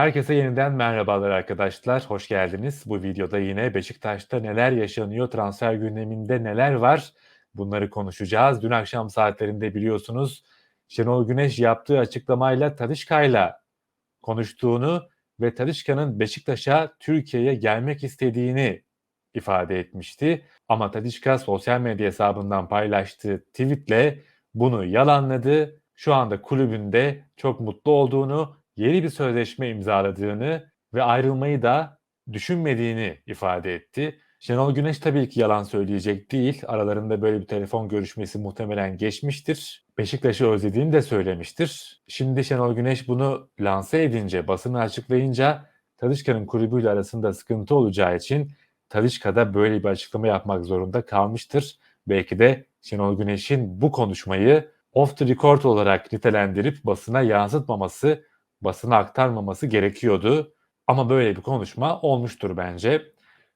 Herkese yeniden merhabalar arkadaşlar. Hoş geldiniz. Bu videoda yine Beşiktaş'ta neler yaşanıyor, transfer gündeminde neler var bunları konuşacağız. Dün akşam saatlerinde biliyorsunuz Şenol Güneş yaptığı açıklamayla Tadişka'yla konuştuğunu ve Tadişka'nın Beşiktaş'a Türkiye'ye gelmek istediğini ifade etmişti. Ama Tadişka sosyal medya hesabından paylaştığı tweetle bunu yalanladı. Şu anda kulübünde çok mutlu olduğunu yeni bir sözleşme imzaladığını ve ayrılmayı da düşünmediğini ifade etti. Şenol Güneş tabii ki yalan söyleyecek değil. Aralarında böyle bir telefon görüşmesi muhtemelen geçmiştir. Beşiktaş'ı özlediğini de söylemiştir. Şimdi Şenol Güneş bunu lanse edince, basını açıklayınca Talişka'nın kulübüyle arasında sıkıntı olacağı için Talişka da böyle bir açıklama yapmak zorunda kalmıştır. Belki de Şenol Güneş'in bu konuşmayı off the record olarak nitelendirip basına yansıtmaması basına aktarmaması gerekiyordu. Ama böyle bir konuşma olmuştur bence.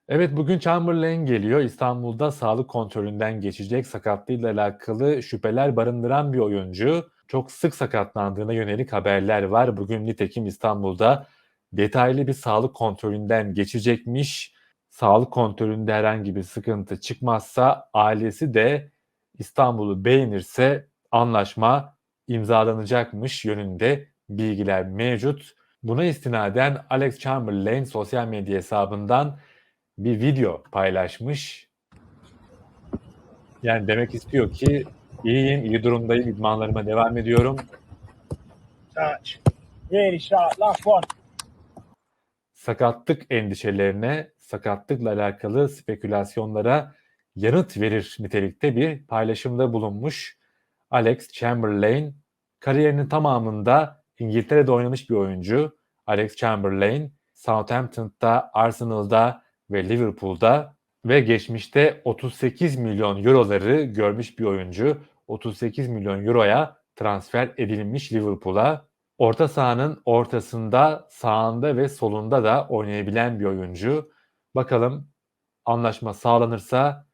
Evet bugün Chamberlain geliyor. İstanbul'da sağlık kontrolünden geçecek sakatlığıyla alakalı şüpheler barındıran bir oyuncu. Çok sık sakatlandığına yönelik haberler var. Bugün nitekim İstanbul'da detaylı bir sağlık kontrolünden geçecekmiş. Sağlık kontrolünde herhangi bir sıkıntı çıkmazsa ailesi de İstanbul'u beğenirse anlaşma imzalanacakmış yönünde bilgiler mevcut. Buna istinaden Alex Chamberlain sosyal medya hesabından bir video paylaşmış. Yani demek istiyor ki iyiyim, iyi durumdayım, idmanlarıma devam ediyorum. Touch. Ready, shot, last one. Sakatlık endişelerine, sakatlıkla alakalı spekülasyonlara yanıt verir nitelikte bir paylaşımda bulunmuş. Alex Chamberlain kariyerinin tamamında İngiltere'de oynamış bir oyuncu. Alex Chamberlain, Southampton'da, Arsenal'da ve Liverpool'da ve geçmişte 38 milyon euroları görmüş bir oyuncu. 38 milyon euroya transfer edilmiş Liverpool'a. Orta sahanın ortasında, sağında ve solunda da oynayabilen bir oyuncu. Bakalım anlaşma sağlanırsa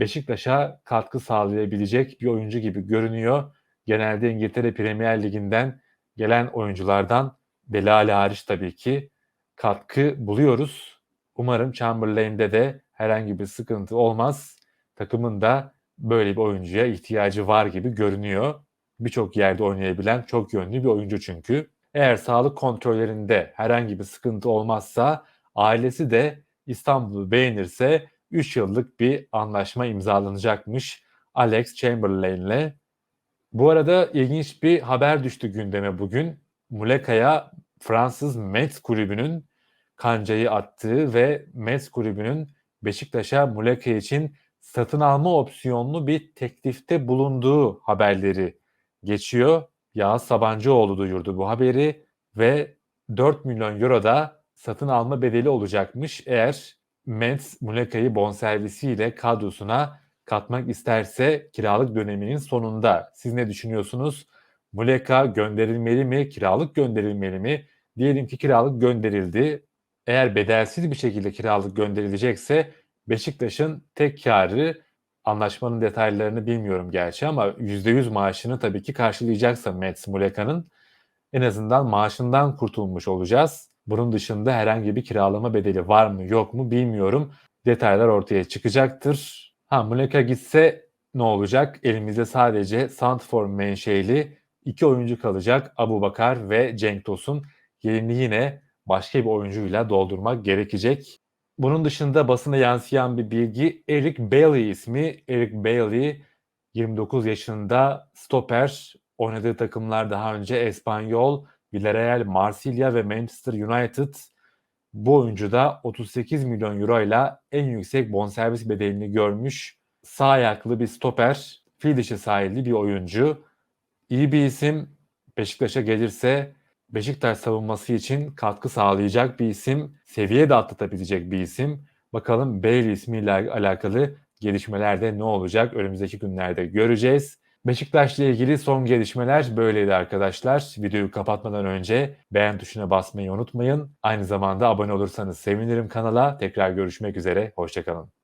Beşiktaş'a katkı sağlayabilecek bir oyuncu gibi görünüyor. Genelde İngiltere Premier Ligi'nden gelen oyunculardan Belali hariç tabii ki katkı buluyoruz. Umarım Chamberlain'de de herhangi bir sıkıntı olmaz. Takımın da böyle bir oyuncuya ihtiyacı var gibi görünüyor. Birçok yerde oynayabilen çok yönlü bir oyuncu çünkü. Eğer sağlık kontrollerinde herhangi bir sıkıntı olmazsa ailesi de İstanbul'u beğenirse 3 yıllık bir anlaşma imzalanacakmış Alex Chamberlain'le. Bu arada ilginç bir haber düştü gündeme bugün. Muleka'ya Fransız Metz kulübünün kancayı attığı ve Metz kulübünün Beşiktaş'a Muleka için satın alma opsiyonlu bir teklifte bulunduğu haberleri geçiyor. Yağız Sabancıoğlu duyurdu bu haberi ve 4 milyon euro da satın alma bedeli olacakmış eğer Metz Muleka'yı bonservisiyle kadrosuna katmak isterse kiralık döneminin sonunda. Siz ne düşünüyorsunuz? Muleka gönderilmeli mi? Kiralık gönderilmeli mi? Diyelim ki kiralık gönderildi. Eğer bedelsiz bir şekilde kiralık gönderilecekse Beşiktaş'ın tek karı anlaşmanın detaylarını bilmiyorum gerçi ama %100 maaşını tabii ki karşılayacaksa Mets Muleka'nın en azından maaşından kurtulmuş olacağız. Bunun dışında herhangi bir kiralama bedeli var mı yok mu bilmiyorum. Detaylar ortaya çıkacaktır. Ha Muleka gitse ne olacak? Elimizde sadece Santfor menşeli iki oyuncu kalacak. Abu Bakar ve Cenk Tosun. Yerini yine başka bir oyuncuyla doldurmak gerekecek. Bunun dışında basına yansıyan bir bilgi Eric Bailey ismi. Eric Bailey 29 yaşında stoper. Oynadığı takımlar daha önce Espanyol, Villarreal, Marsilya ve Manchester United. Bu oyuncu da 38 milyon euro ile en yüksek bonservis bedelini görmüş. Sağ ayaklı bir stoper, fil dişi sahilli bir oyuncu. İyi bir isim. Beşiktaş'a gelirse Beşiktaş savunması için katkı sağlayacak bir isim. Seviye de atlatabilecek bir isim. Bakalım Bailey ismiyle alakalı gelişmelerde ne olacak önümüzdeki günlerde göreceğiz. Beşiktaş'la ilgili son gelişmeler böyleydi arkadaşlar. Videoyu kapatmadan önce beğen tuşuna basmayı unutmayın. Aynı zamanda abone olursanız sevinirim kanala. Tekrar görüşmek üzere, hoşçakalın.